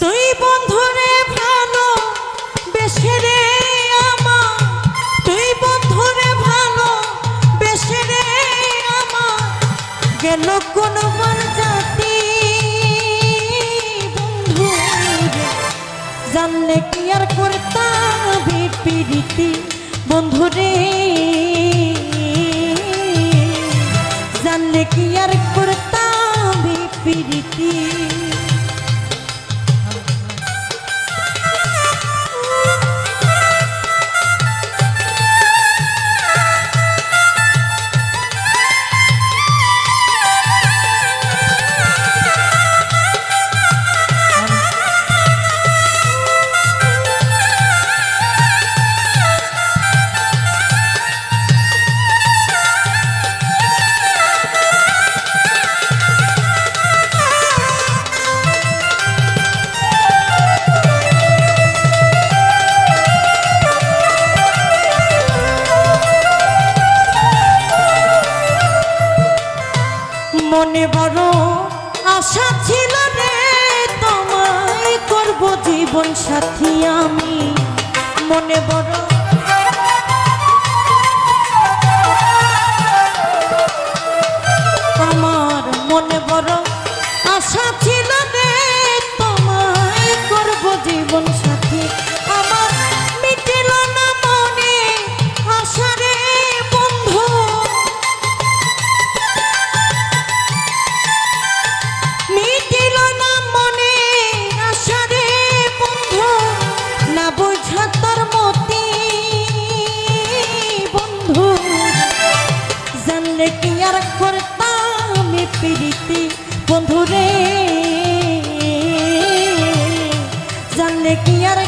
তুই বন্ধুরে ভালো রে তুই বন্ধুরে ভালো, বেশে রে জাতি বন্ধু। জানলে কি আর করতাম পিড়িতি বন্ধুরে জানলে কি আর পিড়িতি মনে বড় আশা ছিল রে, তোমায় করব জীবন সাথী আমি। মনে বড় আমার মনে বড় আশা ছিল আর করতাম এ প্রীতি বন্ধু জানলে কি আর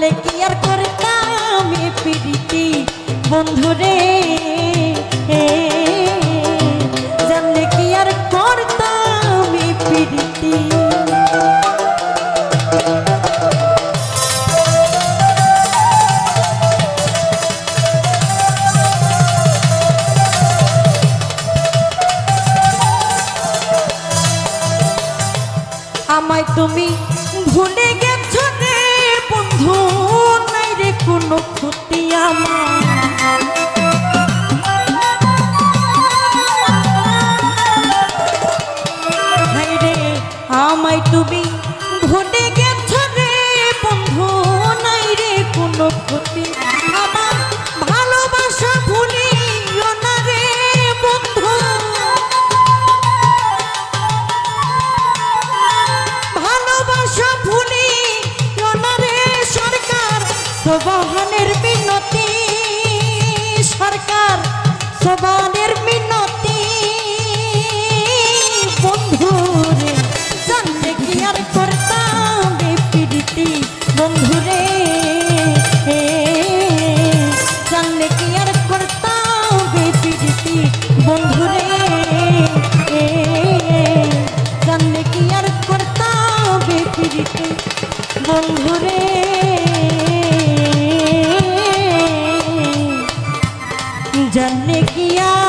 জানলে কি আর করতাম কি আর করতাম আমায় তুমি ভুলে গেছো কোনো ক্ষতি আমার। আমায় তুমি ভুলে সবাহনের মিনতি সরকার সবানের মিনতি। বন্ধু রে জানলে কি আর করতাম রে প্রীতি বন্ধু রে জানলে কি আর করতাম রে প্রীতি বন্ধু রে জানলে কি আর করতাম রে প্রীতি বন্ধু রে জানলে কি আর